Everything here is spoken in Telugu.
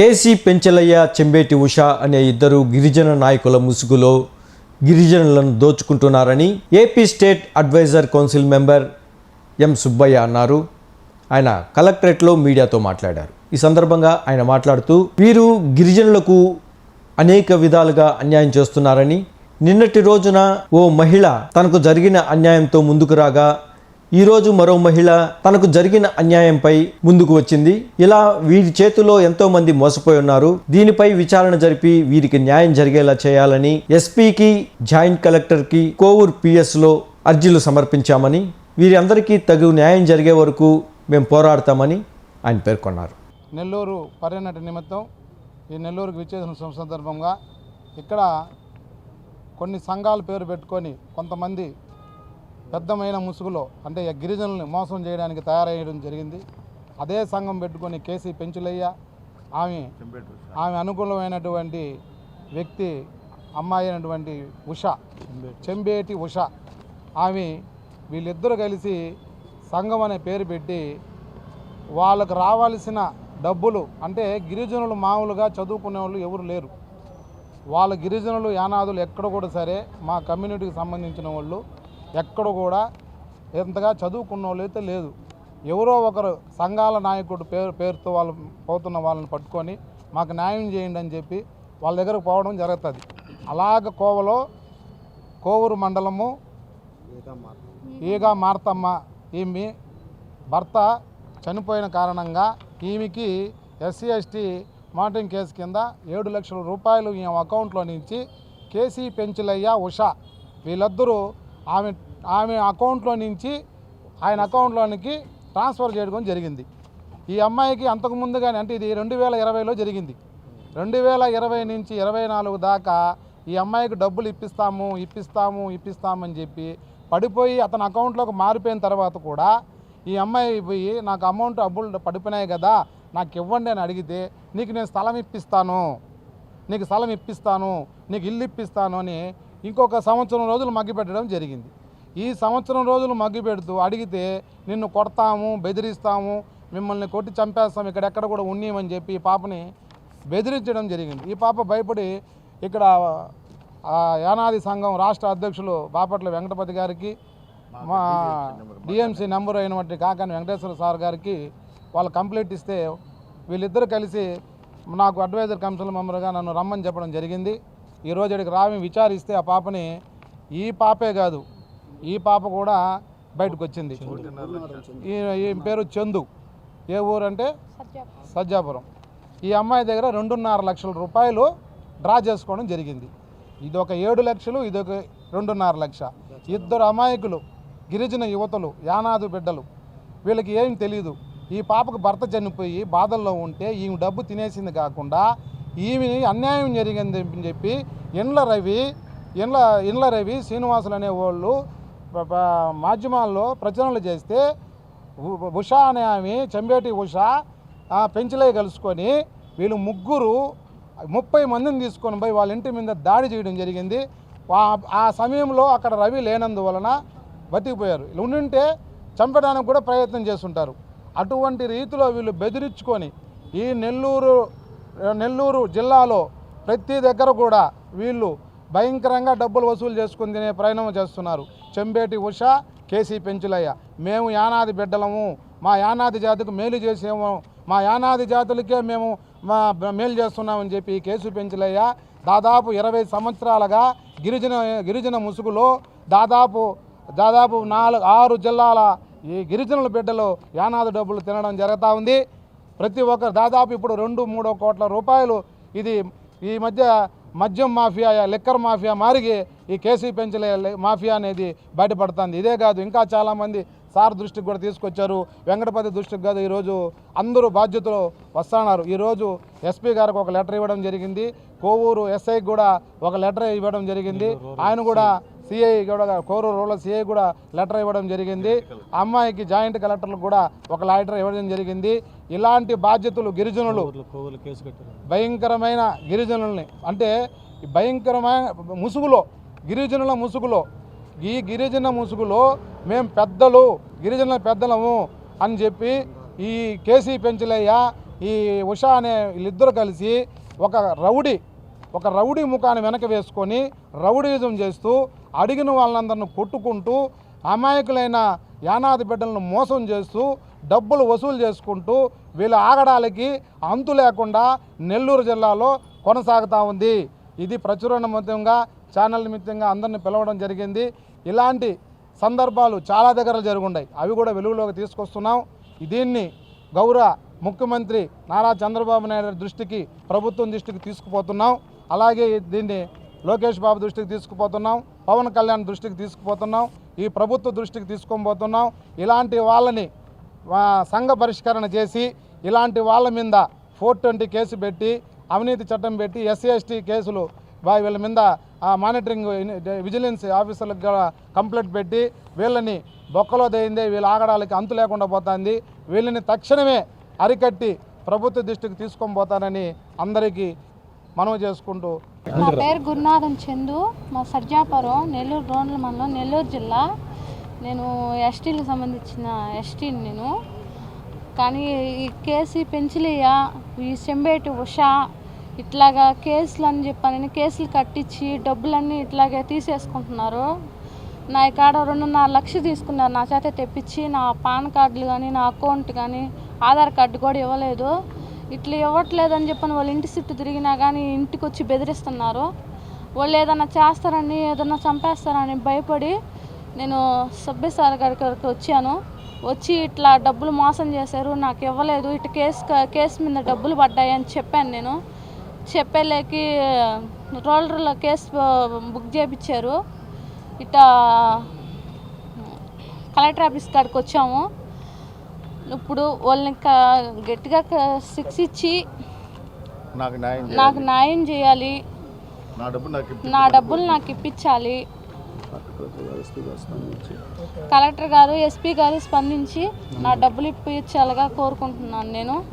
కేసీ పెంచలయ్య చెంబేటి ఉష అనే ఇద్దరు గిరిజన నాయకుల ముసుగులో గిరిజనులను దోచుకుంటున్నారని AP state adviser council member M Subbaiah అన్నారు. ఆయన కలెక్టరేట్లో మీడియాతో మాట్లాడారు. ఈ సందర్భంగా ఆయన మాట్లాడుతూ వీరు గిరిజనులకు అనేక విధాలుగా అన్యాయం చేస్తున్నారని నిన్నటి రోజున ఓ మహిళ తనకు జరిగిన అన్యాయంతో ముందుకు రాగా ఈరోజు మరో మహిళ తనకు జరిగిన అన్యాయంపై ముందుకు వచ్చింది. ఇలా వీరి చేతిలో ఎంతో మంది మోసపోయి ఉన్నారు. దీనిపై విచారణ జరిపి వీరికి న్యాయం జరిగేలా చేయాలని ఎస్పీకి జాయింట్ కలెక్టర్కి కోవూర్ పిఎస్లో అర్జీలు సమర్పించామని వీరందరికీ తగు న్యాయం జరిగే వరకు మేము పోరాడతామని ఆయన పేర్కొన్నారు. నెల్లూరు పర్యటన నిమిత్తం ఈ నెల్లూరుకు విచ్చేసిన సందర్భంగా ఇక్కడ కొన్ని సంఘాల పేరు పెట్టుకొని కొంతమంది పెద్దమైన ముసుగులో అంటే గిరిజనుల్ని మోసం చేయడానికి తయారయ్యడం జరిగింది. అదే సంఘం పెట్టుకొని కేసీ పెంచులయ్య ఆమె ఆమె అనుకూలమైనటువంటి వ్యక్తి అమ్మాయి అయినటువంటి ఉష చెంబేటి ఉష ఆమె వీళ్ళిద్దరూ కలిసి సంఘం అనే పేరు పెట్టి వాళ్ళకు రావాల్సిన డబ్బులు అంటే గిరిజనులు మామూలుగా చదువుకునే వాళ్ళు ఎవరు లేరు. వాళ్ళ గిరిజనులు యానాదులు ఎక్కడ కూడా సరే మా కమ్యూనిటీకి సంబంధించిన వాళ్ళు ఎక్కడ కూడా ఎంతగా చదువుకున్న వాళ్ళైతే లేదు. ఎవరో ఒకరు సంఘాల నాయకుడు పేరు పేరుతో వాళ్ళు పోతున్న వాళ్ళని పట్టుకొని మాకు న్యాయం చేయండి అని చెప్పి వాళ్ళ దగ్గరకు పోవడం జరుగుతుంది. అలాగ కోవలో కోవూరు మండలము ఈగ మార్తమ్మ ఈమె భర్త చనిపోయిన కారణంగా ఈమెకి ఎస్సీ ఎస్టీ మానిటరింగ్ కేసు కింద ఏడు లక్షల రూపాయలు ఈ అకౌంట్లో నుంచి కేసీ పెంచులయ్య ఉష వీళ్ళిద్దరూ ఆమె ఆమె అకౌంట్లో నుంచి ఆయన అకౌంట్లోనికి ట్రాన్స్ఫర్ చేయడం జరిగింది. ఈ అమ్మాయికి అంతకు ముందుగానే అంటే ఇది రెండు వేల ఇరవైలో జరిగింది. రెండు వేల ఇరవై నుంచి ఇరవై నాలుగు దాకా ఈ అమ్మాయికి డబ్బులు ఇప్పిస్తాము ఇప్పిస్తాము ఇప్పిస్తామని చెప్పి పడిపోయి అతని అకౌంట్లోకి మారిపోయిన తర్వాత కూడా ఈ అమ్మాయి పోయి నాకు అమౌంట్ అబ్బులు పడిపోయినాయి కదా నాకు ఇవ్వండి అని అడిగితే నీకు నేను స్థలం ఇప్పిస్తాను నీకు స్థలం ఇప్పిస్తాను నీకు ఇల్లు ఇప్పిస్తాను అని ఇంకొక సంవత్సరం రోజులు మగ్గిపెట్టడం జరిగింది. ఈ సంవత్సరం రోజులు మగ్గిపెడుతూ అడిగితే నిన్ను కొడతాము బెదిరిస్తాము మిమ్మల్ని కొట్టి చంపేస్తాం ఇక్కడెక్కడ కూడా ఉన్నీమని చెప్పి ఈ పాపని బెదిరించడం జరిగింది. ఈ పాప భయపడి ఇక్కడ యానాది సంఘం రాష్ట్ర అధ్యక్షులు బాపట్ల వెంకటపతి గారికి మా డిఎంసీ నెంబర్ అయినటువంటి కాకాని వెంకటేశ్వర సార్ గారికి వాళ్ళు కంప్లైంట్ ఇస్తే వీళ్ళిద్దరూ కలిసి నాకు అడ్వైజర్ కమిషన్ మెంబర్గా నన్ను రమ్మని చెప్పడం జరిగింది. ఈరోజు ఇక్కడికి రావి విచారిస్తే ఆ పాపని ఈ పాపే కాదు ఈ పాప కూడా బయటకు వచ్చింది. ఈ ఈ పేరు చందు. ఏ ఊరు అంటే సజ్జాపురం. ఈ అమ్మాయి దగ్గర రెండున్నర లక్షల రూపాయలు డ్రా చేసుకోవడం జరిగింది. ఇది ఒక ఏడు లక్షలు ఇది ఒక రెండున్నర లక్ష. ఇద్దరు అమాయకులు గిరిజన యువతలు యానాదు బిడ్డలు. వీళ్ళకి ఏం తెలియదు ఈ పాపకు భర్త చనిపోయి బాధల్లో ఉంటే ఈమె డబ్బు తినేసింది కాకుండా ఈమె అన్యాయం జరిగింది అని చెప్పి ఇండ్ల రవి ఇండ్ల ఇండ్ల రవి శ్రీనివాసులు అనే వాళ్ళు మాధ్యమాల్లో ప్రచురణలు చేస్తే ఉషా ఉష అనే ఆమె చెంబేటి ఉషా పెంచలే కలుసుకొని వీళ్ళు ముగ్గురు ముప్పై మందిని తీసుకొని పోయి వాళ్ళ ఇంటి మీద దాడి చేయడం జరిగింది. ఆ సమయంలో అక్కడ రవి లేనందువలన బతికిపోయారు. వీళ్ళు చంపడానికి కూడా ప్రయత్నం చేస్తుంటారు. అటువంటి రీతిలో వీళ్ళు బెదిరించుకొని ఈ నెల్లూరు నెల్లూరు జిల్లాలో ప్రతి దగ్గర కూడా వీళ్ళు భయంకరంగా డబ్బులు వసూలు చేసుకుని తినే ప్రయాణం చేస్తున్నారు. చెంబేటి ఉష కేసీ పెంచులయ్య. మేము యానాది బిడ్డలము. మా యానాది జాతికి మేలు చేసేము. మా యానాది జాతులకే మేము మా మేలు చేస్తున్నామని చెప్పి కేసు పెంచులయ్య దాదాపు ఇరవై సంవత్సరాలుగా గిరిజన గిరిజన ముసుగులో దాదాపు దాదాపు నాలుగు ఆరు జిల్లాల ఈ గిరిజనుల బిడ్డలు యానాది డబ్బులు తినడం జరుగుతూ ఉంది. ప్రతి ఒక్కరు దాదాపు ఇప్పుడు రెండు మూడు కోట్ల రూపాయలు ఇది ఈ మధ్య మద్యం మాఫియా లిక్కర్ మాఫియా మారిగి ఈ కేసీ పెంచలే మాఫియా అనేది బయటపడుతుంది. ఇదే కాదు ఇంకా చాలామంది సార్ దృష్టికి కూడా తీసుకొచ్చారు వెంకటపతి దృష్టికి కాదు ఈరోజు అందరూ బాధ్యతలు వస్తున్నారు. ఈరోజు ఎస్పీ గారికి ఒక లెటర్ ఇవ్వడం జరిగింది కోవూరు ఎస్ఐకి కూడా ఒక లెటర్ ఇవ్వడం జరిగింది. ఆయన కూడా సిఐ కూడా కోరూరు రూరల్ సిఐ కూడా లెటర్ ఇవ్వడం జరిగింది. అమ్మాయికి జాయింట్ కలెక్టర్లకు కూడా ఒక లెటర్ ఇవ్వడం జరిగింది. ఇలాంటి బాధ్యతలు గిరిజనులు భయంకరమైన గిరిజనుల్ని. అంటే భయంకరమైన ముసుగులో గిరిజనుల ముసుగులో ఈ గిరిజన ముసుగులో మేము పెద్దలు గిరిజనుల పెద్దలము అని చెప్పి ఈ కేసీ పెంచలయ్య ఈ ఉషా అనే వీళ్ళిద్దరు కలిసి ఒక రౌడీ ఒక రౌడీ ముఖాన్ని వెనక వేసుకొని రౌడీజం చేస్తూ అడిగిన వాళ్ళందరిని కొట్టుకుంటూ అమాయకులైన యానాది బిడ్డలను మోసం చేస్తూ డబ్బులు వసూలు చేసుకుంటూ వీళ్ళ ఆగడాలకి అంతు లేకుండా నెల్లూరు జిల్లాలో కొనసాగుతూ ఉంది. ఇది ప్రచురణ నిమిత్తంగా ఛానల్ నిమిత్తంగా అందరిని పిలవడం జరిగింది. ఇలాంటి సందర్భాలు చాలా దగ్గర జరుగుంటాయి అవి కూడా వెలుగులోకి తీసుకొస్తున్నాం. దీన్ని గౌరవ ముఖ్యమంత్రి నారా చంద్రబాబు నాయుడు దృష్టికి ప్రభుత్వం దృష్టికి తీసుకుపోతున్నాం. అలాగే దీన్ని లోకేష్ బాబు దృష్టికి తీసుకుపోతున్నాం పవన్ కళ్యాణ్ దృష్టికి తీసుకుపోతున్నాం ఈ ప్రభుత్వ దృష్టికి తీసుకొని ఇలాంటి వాళ్ళని సంఘ పరిష్కరణ చేసి ఇలాంటి వాళ్ళ మీద ఫోర్ ట్వంటీ కేసు పెట్టి అవినీతి చట్టం పెట్టి ఎస్సీ ఎస్టీ కేసులు వీళ్ళ మీద మానిటరింగ్ విజిలెన్స్ ఆఫీసర్లకు కూడా కంప్లైంట్ పెట్టి వీళ్ళని బొక్కలో దేయిందే వీళ్ళ ఆగడాలకి అంతు లేకుండా పోతుంది. వీళ్ళని తక్షణమే అరికట్టి ప్రభుత్వ దృష్టికి తీసుకొని పోతానని అందరికీ మనవి చేసుకుంటూ నా పేరు గురునాథం చందు. మా సర్జాపురం నెల్లూరు రోడ్ల మండలం నెల్లూరు జిల్లా. నేను ఎస్టీలకు సంబంధించిన ఎస్టీని నేను. కానీ ఈ కేసు పెంచిలియ ఈ చెంబేటి ఉష ఇట్లాగా కేసులు అని చెప్పని కేసులు కట్టించి డబ్బులన్నీ ఇట్లాగే తీసేసుకుంటున్నారు. నా కాడ రెండున్నర లక్షలు తీసుకున్నారు. నా చేత తెప్పించి నా పాన్ కార్డులు కానీ నా అకౌంట్ కానీ ఆధార్ కార్డు కూడా ఇవ్వలేదు. ఇట్లా ఇవ్వట్లేదని చెప్పని వాళ్ళ ఇంటి చుట్టూ తిరిగినా కానీ ఇంటికి వచ్చి బెదిరిస్తున్నారు వాళ్ళు ఏదైనా చేస్తారని ఏదైనా చంపేస్తారని భయపడి నేను సభ్య సార్ గారి వచ్చాను. వచ్చి ఇట్లా డబ్బులు మోసం చేశారు నాకు ఇవ్వలేదు ఇటు కేసు కేసు మీద డబ్బులు పడ్డాయి అని చెప్పాను నేను. చెప్పేలేకి రోలర్లో కేసు బుక్ చేయించారు ఇట్లా కలెక్టర్ ఆఫీస్ కాడికి వచ్చాము. ఇప్పుడు వాళ్ళని క- గట్టిగా శిక్ష ఇచ్చి నాకు న్యాయం చేయాలి. నాకు న్యాయం చేయాలి. నా డబ్బు నాకు ఇప్పి- నా డబ్బులు నాకు ఇప్పించాలి. కలెక్టర్ గారు ఎస్పీ గారు స్పందించి నా డబ్బులు ఇప్పించాలిగా కోరుకుంటున్నాను నేను.